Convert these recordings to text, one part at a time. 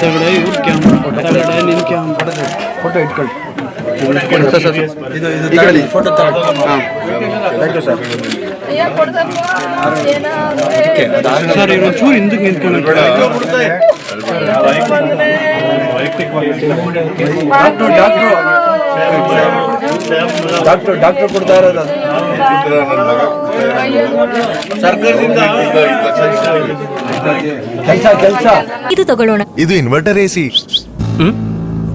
ತಗಡೆ ಇವ್ರ ಕ್ಯಾಮ್ರಾ ತಗಡೆ ನಿನ್ camera photo ಇಟ್ಕೊಳ್ಳಿ. ಇದು ಇದು ತಗೊಳ್ಳಿ ಫೋಟೋ ತಗೊಳ್ಳಿ ಹಾಂ. ಥ್ಯಾಂಕ್ ಯು ಸರ್ ಸರ್ ಇವ್ರು ಚೂರು ಹಿಂದಕ್ಕೆ ನಿಂತ್ಕೊಂಡು ಡಾಕ್ಟ್ರು ಡಾಕ್ಟ್ರು ಡಾಕ್ಟ್ರು ಡಾಕ್ಟರ್ ಕೊಡ್ತಾ ಇರೋದು ಕೆಲಸ ಕೆಲಸ. ಇದು ತಗೊಳ್ಳೋಣ. ಇದು ಇನ್ವರ್ಟರ್ ಎಸಿ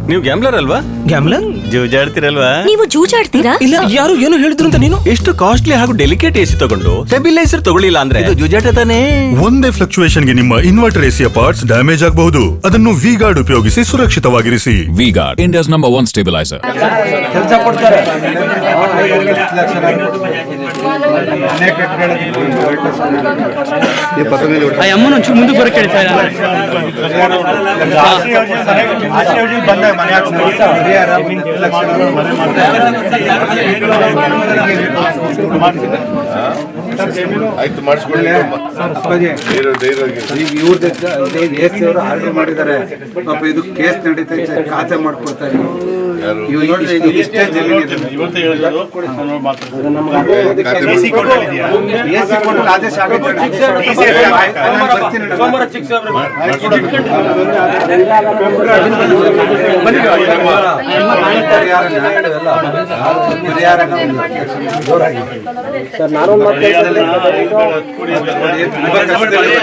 ನೀವು ಗ್ಯಾಮ್ಲರ್ ಅಲ್ವಾ? ಗ್ಯಾಮ್ಲರ್ ಜೂಜಾಡ್ತಿರಲ್ವಾ? ನೀವು ಜೂಜಾಡ್ತೀರಾ? ಇಲ್ಲ ಯಾರು ಏನು ಹೇಳಿದ್ರು ಅಂತ ನೀನು? ಎಷ್ಟು ಕಾಸ್ಟ್ಲಿ ಹಾಗೂ ಡೆಲಿಕೇಟ್ ಎಸಿ ತಗೊಂಡು ಸ್ಟೆಬಿಲೈಸರ್ ತಗೊಳ್ಳಿಲ್ಲ ಅಂದ್ರೆ? ಇದು ಜೂಜಾಟ ತಾನೇ? ಒಂದೇ ಫ್ಲಕ್ಚುಯೇಷನ್ಗೆ ನಿಮ್ಮ ಇನ್ವರ್ಟರ್ ಎಸಿಯ ಪಾರ್ಟ್ಸ್ ಡ್ಯಾಮೇಜ್ ಆಗಬಹುದು. ಅದನ್ನು ವಿ ಗಾರ್ಡ್ ಉಪಯೋಗಿಸಿ ಸುರಕ್ಷಿತವಾಗಿರಿಸಿ. V Guard India's number one stabiliser ಕೆಲಸ ಕೊಡ್ತಾರೆ. ಅಮ್ಮನ ಒಂಚೂರು ಮುಂದಕ್ಕೆ ಆಯ್ತು ಮಾಡಿಸ್ಕೊಳ್ಳಿ ಇವ್ರದ್ದು ಆರ್ಡರ್ ಮಾಡಿದ್ದಾರೆ ಪಾಪ ಇದು ಕೇಸ್ ನಡೀತೈತೆ ಖಾತೆ ಮಾಡ್ಕೊಡ್ತಾರೆ ಇವ್ ನೋಡ್ರಿ ಇದು ಇಷ್ಟೇ ಜಮೀನು ಎಸಿ ಕೊಟ್ಟು ಆದೇಶ ಸರ್ ನಾನು ಕೆಲಸ ಕೊಡ್ತಾರೆ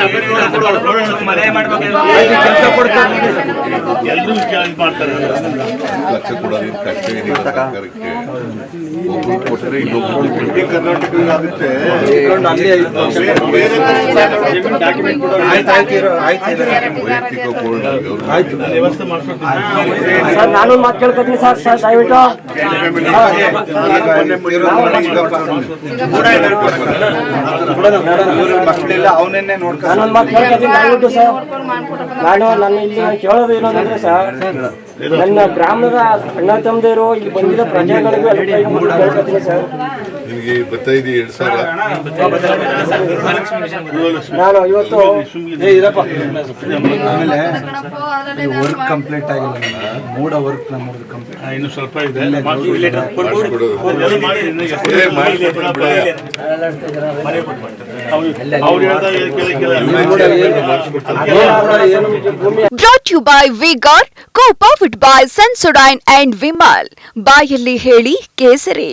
ಸರ್ಕಾರಕ್ಕೆ ಕೊಟ್ಟರೆ ಇನ್ನೊಬ್ರು ಆಗುತ್ತೆ ಆಯ್ತು. ವೈಯಕ್ತಿಕ ನಾನು ಮಾತು ಕೇಳ್ಕೊತೀನಿ ಸರ್ ಸರ್, ದಯವಿಟ್ಟು. ನಾನೊಂದು ಮಾತು ಕೇಳ್ಕೊತೀನಿ, ದಯವಿಟ್ಟು ಸರ್. ನಾನು ನನ್ನ ಇಲ್ಲಿ ಕೇಳೋದು ಏನಂದ್ರೆ ಸರ್, ನನ್ನ ಗ್ರಾಮದ ಅಣ್ಣ ತಮ್ಮದಿರು ಇಲ್ಲಿ ಬಂದಿರೋ ಪ್ರಜೆಗಳಿಗೂ ಕೇಳ್ಕೊತೀನಿ ಸರ್. ನಿನಗೆ ಬತ್ತೈದು ಎರಡು ಸಾವಿರ? ನಾನು ಇವತ್ತು ಏ ಇರಪ್ಪ. ಆಮೇಲೆ ವರ್ಕ್ ಕಂಪ್ಲೀಟ್ ಆಗಿಲ್ಲ. ಮೂಡ ವರ್ಕ್ ನಮ್ಮದು ಕಂಪ್ಲೀಟ್ ಇನ್ನು ಸ್ವಲ್ಪ ಇದೆ. Brought you by V Guard got powered by Sensodyne and Vimal ಬಾಯಲ್ಲಿ ಹೇಳಿ ಕೇಸರಿ.